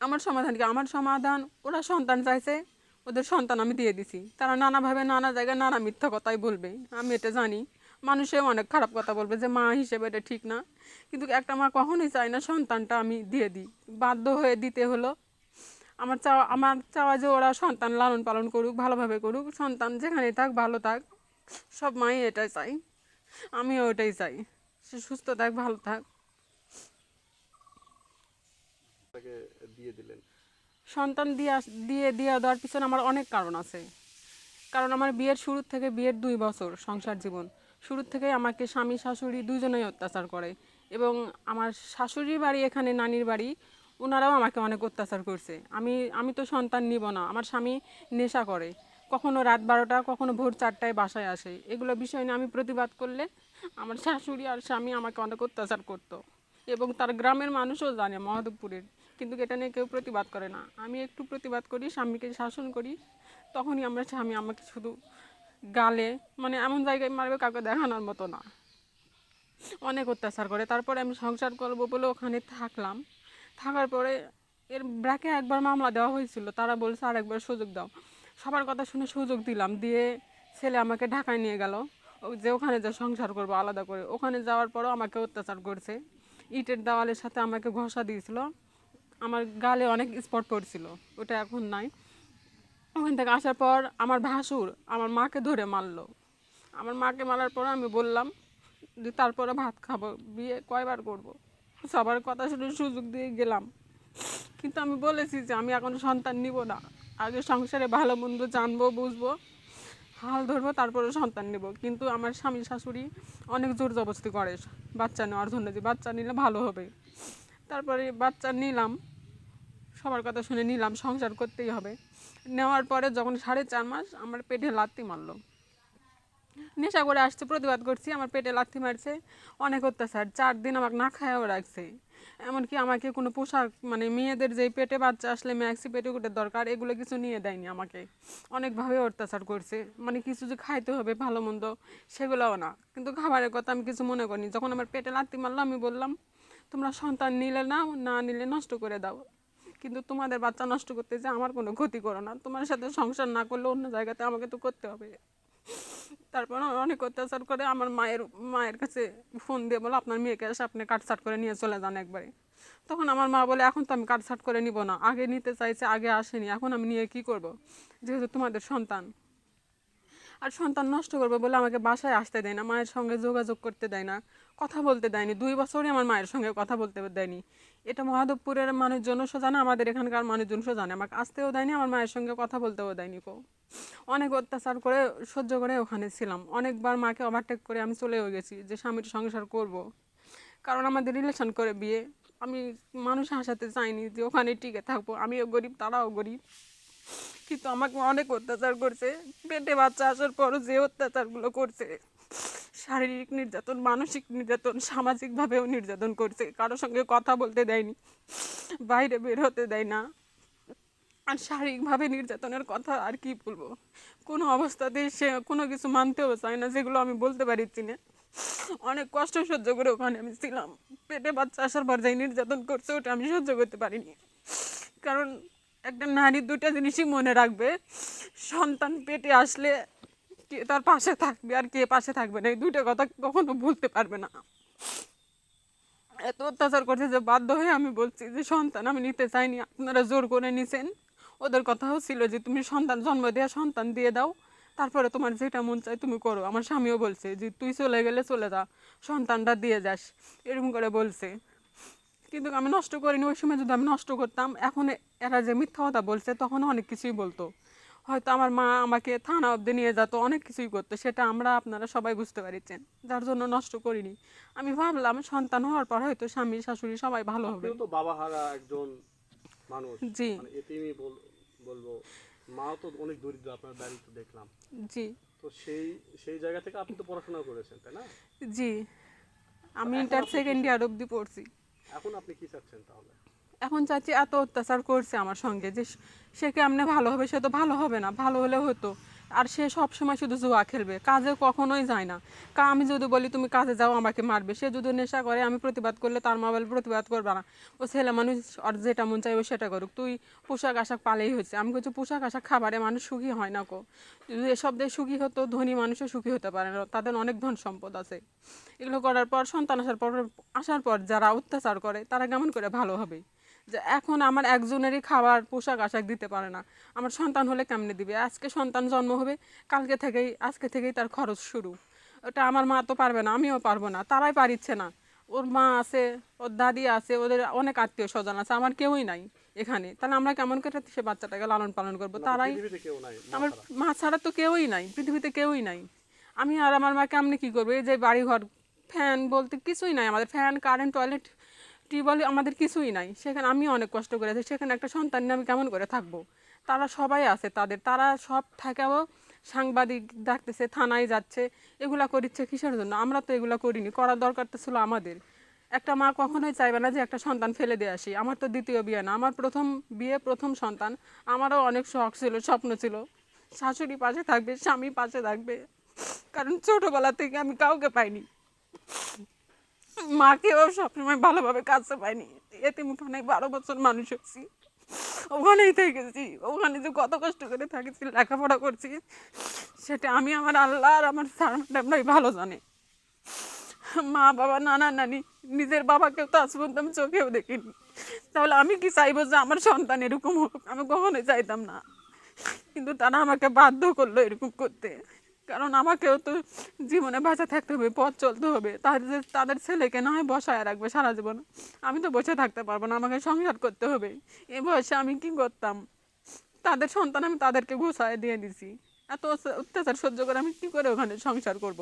আমার সমাধান কি? আমার সমাধান, ওরা সন্তান চাইছে, ওদের সন্তান আমি দিয়ে দিছি। তারা নানাভাবে নানা জায়গায় নানা মিথ্যা কথাই বলবে। আমি এটা জানি। মানুষেও অনেক খারাপ কথা বলবে যে, মা হিসেবে এটা ঠিক না। কিন্তু একটা মা কখনোই চায় না সন্তানটা আমি দিয়ে দিই। বাধ্য হয়ে দিতে হলো। আমার চাওয়া আমার চাওয়া যে ওরা সন্তান লালন পালন করুক, ভালোভাবে করুক, সন্তান যেখানে থাক, ভালো থাক, সব মাই এটাই চাই। আমিও ওটাই চাই। সে সুস্থ থাক, ভালো থাক। তাকে দিয়ে দিলেন। সন্তান দিয়ে দিয়ে দিয়ে দেওয়ার পিছনে আমার অনেক কারণ আছে। কারণ আমার বিয়ের শুরু থেকে বিয়ের দুই বছর সংসার জীবন। শুরু থেকে আমাকে স্বামী, শাশুড়ি দুজনেই অত্যাচার করে এবং আমার শাশুড়ির বাড়ি এখানে, নানির বাড়ি ওনারাও আমাকে অনেক অত্যাচার করছে। আমি আমি তো সন্তান নিব না, আমার স্বামী নেশা করে। কখনো রাত বারোটা, কখনো ভোর চারটায় বাসায় আসে। এগুলো বিষয় নিয়ে আমি প্রতিবাদ করলে আমার শাশুড়ি আর স্বামী আমাকে অনেক অত্যাচার করতো এবং তার গ্রামের মানুষও জানে, মহাদেবপুরের। কিন্তু এটা নিয়ে কেউ প্রতিবাদ করে না। আমি একটু প্রতিবাদ করি, স্বামীকে শাসন করি, তখনই আমরা স্বামী আমাকে শুধু গালে মানে এমন জায়গায় মারবে কাউকে দেখানোর মতো না। অনেক অত্যাচার করে। তারপরে আমি সংসার করব বলে ওখানে থাকলাম। থাকার পরে এর ব্র্যাকে একবার মামলা দেওয়া হয়েছিল। তারা বলছে, আর একবার সুযোগ দাও। সবার কথা শুনে সুযোগ দিলাম। দিয়ে ছেলে আমাকে ঢাকায় নিয়ে গেল। যে ওখানে যে সংসার করব আলাদা করে। ওখানে যাওয়ার পরও আমাকে অত্যাচার করছে। ইটের দেওয়ালের সাথে আমাকে ঘষা দিয়েছিল। আমার গালে অনেক স্পট পড়ছিল, ওটা এখন নাই। ওখান থেকে আসার পর আমার ভাসুর আমার মাকে ধরে মারলো। আমার মাকে মারার পর আমি বললাম যে তারপরে ভাত খাব, বিয়ে কয়বার করব। সবার কথা শুনে সুযোগ দিয়ে গেলাম। কিন্তু আমি বলেছি যে আমি এখন সন্তান নিব না। আগে সংসারে ভালো মন্দ জানব, বুঝব, হাল ধরবো, তারপরে সন্তান নেব। কিন্তু আমার স্বামী, শাশুড়ি অনেক জোর জবস্তি করে। বাচ্চা নেওয়ার জন্য যে বাচ্চা নিলে ভালো হবে। তারপরে বাচ্চা নিলাম। সবার কথা শুনে নিলাম, সংসার করতেই হবে। নেওয়ার পরে যখন সাড়ে চার মাস আমার পেটে লাত্তি মারলো। নেশা করে আসছে, প্রতিবাদ করছি, আমার পেটে লাথি মারছে, অনেক অত্যাচার। চার দিন আমাকে না খায়াও রাখছে। এমনকি আমাকে কোনো পোশাক মানে মেয়েদের যেই পেটে বাচ্চা আসলে ম্যাক্সি পেটিকুটের দরকার, এগুলো কিছু নিয়ে দেয়নি আমাকে। অনেকভাবে অত্যাচার করছে। মানে কিছু যে খাইতে হবে, ভালো মন্দ, সেগুলোও না। কিন্তু খাবারের কথা আমি কিছু মনে করিনি। যখন আমার পেটে লাথি মারলো, আমি বললাম তোমরা সন্তান নিলে নাও না নিলে নষ্ট করে দাও। কিন্তু তোমাদের বাচ্চা নষ্ট করতে যে আমার কোনো ক্ষতি করো না। তোমার সাথে সংসার না করলে অন্য জায়গাতে আমাকে তো করতে হবে। তারপর অনেক অত্যাচার করে আমার মায়ের মায়ের কাছে ফোন দিয়ে বলো, আপনার মেয়েকে এসে আপনি কাটসাট করে নিয়ে চলে যান একবারে। তখন আমার মা বলে, এখন তো আমি কাটসাট করে নিব না। আগে নিতে চাইছে, আগে আসেনি। এখন আমি নিয়ে কি করব? যেহেতু তোমাদের সন্তান। আর সন্তান নষ্ট করবে বলে আমাকে বাসায় আসতে দেয় না, মায়ের সঙ্গে যোগাযোগ করতে দেয় না, কথা বলতে দেয়নি দুই বছরই আমার মায়ের সঙ্গে কথা বলতে দেয়নি এটা মহাদেবপুরের মানুষজনও জানে আমাদের এখানকার মানুষজন জানে আমাকে আসতেও দেয়নি আমার মায়ের সঙ্গে কথা বলতেও দেয়নি কো অনেক অত্যাচার করে, সহ্য করে ওখানে ছিলাম। অনেকবার মাকে ওভারটেক করে আমি চলেও গেছি যে স্বামীর সংসার করব। কারণ আমাদের রিলেশন করে বিয়ে। আমি মানুষ হাসাতে চাইনি যে ওখানে টিকে থাকব। আমিও গরিব, তারাও গরিব। কিন্তু আমাকে অনেক অত্যাচার করছে। পেটে বাচ্চা আসার পরও যে অত্যাচারগুলো করছে, শারীরিক নির্যাতন, মানসিক নির্যাতন, সামাজিকভাবেও নির্যাতন করছে। কারোর সঙ্গে কথা বলতে দেয়নি, বাইরে বের হতে দেয় না। আর শারীরিকভাবে নির্যাতনের কথা আর কি বলব? কোনো অবস্থাতেই সে কোনো কিছু মানতেও চায় না, যেগুলো আমি বলতে পারছি না। অনেক কষ্ট সহ্য করে ওখানে আমি ছিলাম। পেটে বাচ্চা আসার পর যাই নির্যাতন করছে, ওটা আমি সহ্য করতে পারিনি। কারণ একটা নারী দুটা জিনিসই মনে রাখবে। সন্তান পেটে আসলে কে তার পাশে থাকবে আর কে পাশে থাকবে না। এই দুইটা কথা কখনো ভুলতে পারবে না। এত অত্যাচার করছে যে বাধ্য হয়ে আমি বলছি যে, সন্তান আমি নিতে চাইনি। আপনারা জোর করে নিছেন। ওদের কথাও ছিল যে, তুমি সন্তান জন্ম দেওয়া সন্তান দিয়ে দাও। তারপরে তোমার যেটা মন চায় তুমি করো। আমার স্বামীও বলছে যে, তুই চলে গেলে চলে যা। সন্তানটা দিয়ে যাস। এরকম করে বলছে। কিন্তু আমি নষ্ট করিনি ওই সময় যদি আমি নষ্ট করতাম এখন এরা যে মিথ্যা কথা বলছে তখন অনেক কিছুই বলতো। হয়তো আমার মা আমাকে থানা অব্দি নিয়ে যেত অনেক কিছুই করতো সেটা আমরা আপনারা সবাই বুঝতে পারছেন যার জন্য নষ্ট করিনি। আমি ভাবলাম সন্তান হওয়ার পর হয়তো স্বামী শাশুড়ি সবাই ভালো হবে। তো বাবা হারা একজন মানুষ। জি। মানে বলব মাও তো অনেক দরিদ্র আপনার বাড়ি তো দেখলাম। জি। তো সেই সেই জায়গা থেকে আপনি তো পড়াশোনা করেছেন তাই না? জি। আমি ইন্টার সেকেন্ড ইয়ার অবধি পড়ছি। এখন আপনি কি চাচ্ছেন তাহলে? এখন চাচ্ছি এত অত্যাচার করছে আমার সঙ্গে যে সে কেমনে ভালো হবে? সে তো ভালো হবে না। ভালো হলে হতো। আর সে সব সময় শুধু জুয়া খেলবে কাজে কখনোই যায় না। কা, আমি যদি বলি, তুমি কাজে যাও, আমাকে মারবে। সে যদি নেশা করে, আমি প্রতিবাদ করলে তার মা বলে, প্রতিবাদ করবে না। ও ছেলে মানুষ আর যেটা মন চাই ও সেটা করুক। তুই পোশাক আশাক পালেই হয়েছে। আমি বলছি, পোশাক আশাক খাবারে মানুষ সুখী হয় না কো। যদি এসব দিয়ে সুখী হতো, ধনী মানুষও সুখী হতে পারে না। তাদের অনেক ধন সম্পদ আছে। এগুলো করার পর, সন্তান আসার পর আসার পর যারা অত্যাচার করে, তারা কেমন করে ভালো হবে? যে এখন আমার একজনেরই খাবার পোশাক আশাক দিতে পারে না। আমার সন্তান হলে কেমনে দিবে? আজকে সন্তান জন্ম হবে কালকে থেকেই আজকে থেকেই তার খরচ শুরু। ওটা আমার মা তো পারবে না আমিও পারব না তারাই পারিচ্ছে না। ওর মা আছে ওর দাদি আছে ওদের অনেক আত্মীয় স্বজন আছে আমার কেউই নাই এখানে। তাহলে আমরা কেমন করে সে বাচ্চাটাকে লালন পালন করব? তারাই আমার মা ছাড়া তো কেউই নাই পৃথিবীতে কেউই নাই। আমি আর আমার মা কেমনে কী করব? এই যে বাড়িঘর ফ্যান বলতে কিছুই নাই আমাদের ফ্যান কারেন্ট টয়লেট টিউবওয়েল আমাদের কিছুই নাই। সেখানে আমি অনেক কষ্ট করে আছি। সেখানে একটা সন্তান নিয়ে আমি কেমন করে থাকব? তারা সবাই আছে তাদের। তারা সব থাকাও সাংবাদিক ডাকতেছে, থানায় যাচ্ছে। এগুলা করিচ্ছে কিসের জন্য? আমরা তো এগুলা করিনি। করার দরকার তো ছিল আমাদের। একটা মা কখনোই চাইবে না যে একটা সন্তান ফেলে দিয়ে আসি। আমার তো দ্বিতীয় বিয়ে না। আমার প্রথম বিয়ে, প্রথম সন্তান। আমারও অনেক শখ ছিল, স্বপ্ন ছিল। শাশুড়ি পাশে থাকবে, স্বামী পাশে থাকবে। কারণ ছোটবেলা থেকে আমি কাউকে পাইনি। মাকেও সবসময় ভালোভাবে কাছে পাইনি এতে মুখে অনেক বারো বছর মানুষ হচ্ছি ওখানেই থেকেছি। ওখানে যে কত কষ্ট করে থাকেছি, লেখাপড়া করছি, সেটা আমি আমার আল্লাহ আর আমার স্যার ম্যাডামরাই ভালো জানে। মা, বাবা, নানা, নানি, নিজের বাবাকেও তো আজ পর্যন্ত আমি চোখেও দেখিনি। তাহলে আমি কি চাইব যে আমার সন্তান এরকম হোক? আমি কখনোই চাইতাম না। কিন্তু তারা আমাকে বাধ্য করল এরকম করতে। কারণ আমাকেও তো জীবনে বাঁচা থাকতে হবে, পথ চলতে হবে। তাদের তাদের ছেলেকে না হয় বসায় রাখবে সারা জীবন। আমি তো বসে থাকতে পারব না, আমাকে সংসার করতে হবে। এ বয়সে আমি কি করতাম? তাদের সন্তান আমি তাদেরকে ঘুষায় দিয়ে দিছি। এত অত্যাচার সহ্য করে আমি কি করে ওখানে সংসার করব?